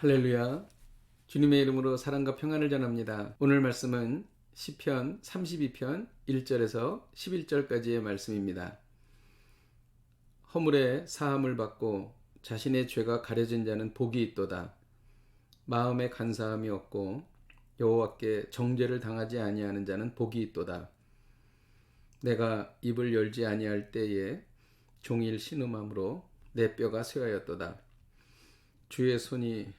할렐루야. 주님의 이름으로 사랑과 평안을 전합니다. 오늘 말씀은 시편 32편 1절에서 11절까지의 말씀입니다. 허물에 사함을 받고 자신의 죄가 가려진 자는 복이 있도다. 마음에 간사함이 없고 여호와께 정죄를 당하지 아니하는 자는 복이 있도다. 내가 입을 열지 아니할 때에 종일 신음함으로 내 뼈가 쇠하였도다. 주의 손이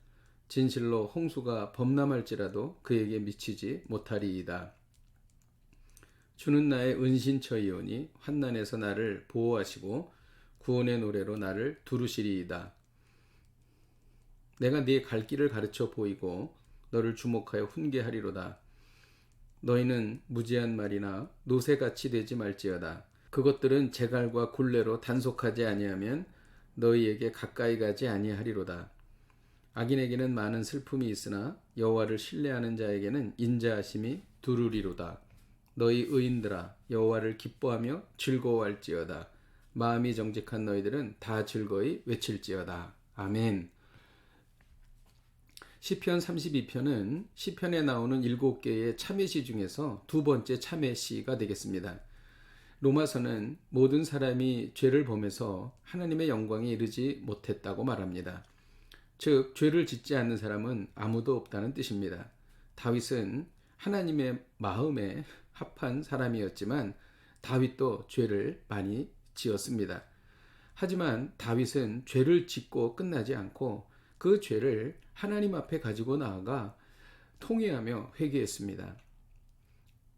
진실로 홍수가 범람할지라도 그에게 미치지 못하리이다. 주는 나의 은신처이오니 환난에서 나를 보호하시고 구원의 노래로 나를 두루시리이다. 내가 네 갈 길을 가르쳐 보이고 너를 주목하여 훈계하리로다. 너희는 무지한 말이나 노새같이 되지 말지어다. 그것들은 제갈과 굴레로 단속하지 아니하면 너희에게 가까이 가지 아니하리로다. 악인에게는 많은 슬픔이 있으나 여호와를 신뢰하는 자에게는 인자하심이 두루리로다. 너희 의인들아 여호와를 기뻐하며 즐거워할지어다. 마음이 정직한 너희들은 다 즐거이 외칠지어다. 아멘. 시편 32편은 시편에 나오는 일곱 개의 참회시 중에서 두 번째 참회시가 되겠습니다. 로마서는 모든 사람이 죄를 범해서 하나님의 영광에 이르지 못했다고 말합니다. 즉 죄를 짓지 않는 사람은 아무도 없다는 뜻입니다. 다윗은 하나님의 마음에 합한 사람이었지만 다윗도 죄를 많이 지었습니다. 하지만 다윗은 죄를 짓고 끝나지 않고 그 죄를 하나님 앞에 가지고 나아가 통회하며 회개했습니다.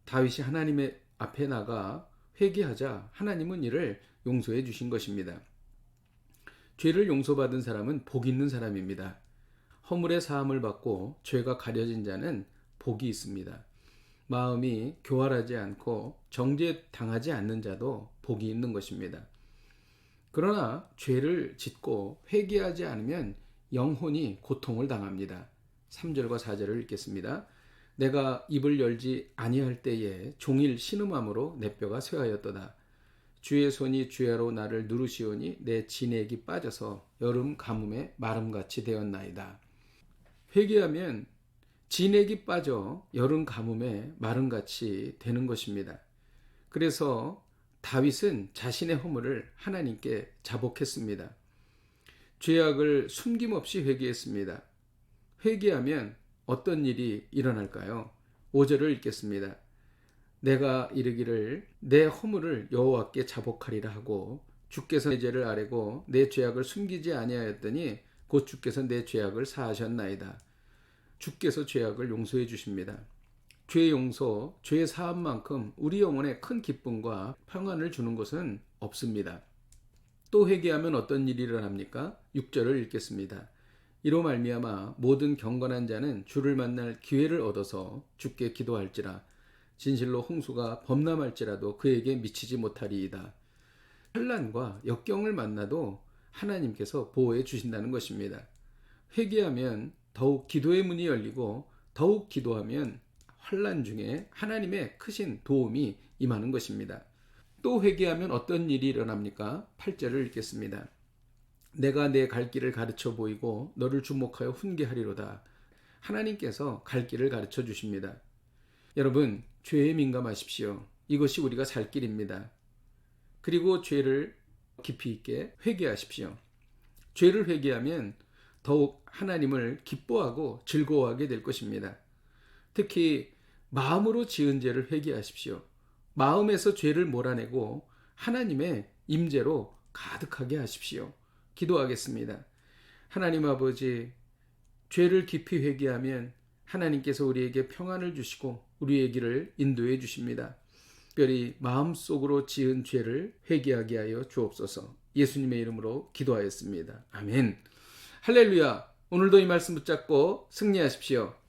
다윗이 하나님의 앞에 나가 회개하자 하나님은 이를 용서해 주신 것입니다. 죄를 용서받은 사람은 복 있는 사람입니다. 허물의 사함을 받고 죄가 가려진 자는 복이 있습니다. 마음이 교활하지 않고 정죄 당하지 않는 자도 복이 있는 것입니다. 그러나 죄를 짓고 회개하지 않으면 영혼이 고통을 당합니다. 3절과 4절을 읽겠습니다. 내가 입을 열지 아니할 때에 종일 신음함으로 내 뼈가 쇠하였도다. 주의 손이 주야로 나를 누르시오니 내 진액이 빠져서 여름 가뭄에 마름같이 되었나이다. 회개하면 진액이 빠져 여름 가뭄에 마름같이 되는 것입니다. 그래서 다윗은 자신의 허물을 하나님께 자복했습니다. 죄악을 숨김없이 회개했습니다. 회개하면 어떤 일이 일어날까요? 5절을 읽겠습니다. 내가 이르기를 내 허물을 여호와께 자복하리라 하고 주께서 내 죄를 아뢰고 내 죄악을 숨기지 아니하였더니 곧 주께서 내 죄악을 사하셨나이다. 주께서 죄악을 용서해 주십니다. 죄 용서, 죄 사함만큼 우리 영혼에 큰 기쁨과 평안을 주는 것은 없습니다. 또 회개하면 어떤 일이 일어납니까? 6절을 읽겠습니다. 이로 말미암아 모든 경건한 자는 주를 만날 기회를 얻어서 주께 기도할지라 진실로 홍수가 범람할지라도 그에게 미치지 못하리이다. 환란과 역경을 만나도 하나님께서 보호해 주신다는 것입니다. 회개하면 더욱 기도의 문이 열리고 더욱 기도하면 환란 중에 하나님의 크신 도움이 임하는 것입니다. 또 회개하면 어떤 일이 일어납니까? 8절을 읽겠습니다. 내가 내 갈 길을 가르쳐 보이고 너를 주목하여 훈계하리로다. 하나님께서 갈 길을 가르쳐 주십니다. 여러분, 죄에 민감하십시오. 이것이 우리가 살 길입니다. 그리고 죄를 깊이 있게 회개하십시오. 죄를 회개하면 더욱 하나님을 기뻐하고 즐거워하게 될 것입니다. 특히 마음으로 지은 죄를 회개하십시오. 마음에서 죄를 몰아내고 하나님의 임재로 가득하게 하십시오. 기도하겠습니다. 하나님 아버지, 죄를 깊이 회개하면 하나님께서 우리에게 평안을 주시고 우리의 길을 인도해 주십니다. 특별히 마음속으로 지은 죄를 회개하게 하여 주옵소서. 예수님의 이름으로 기도하였습니다. 아멘. 할렐루야. 오늘도 이 말씀 붙잡고 승리하십시오.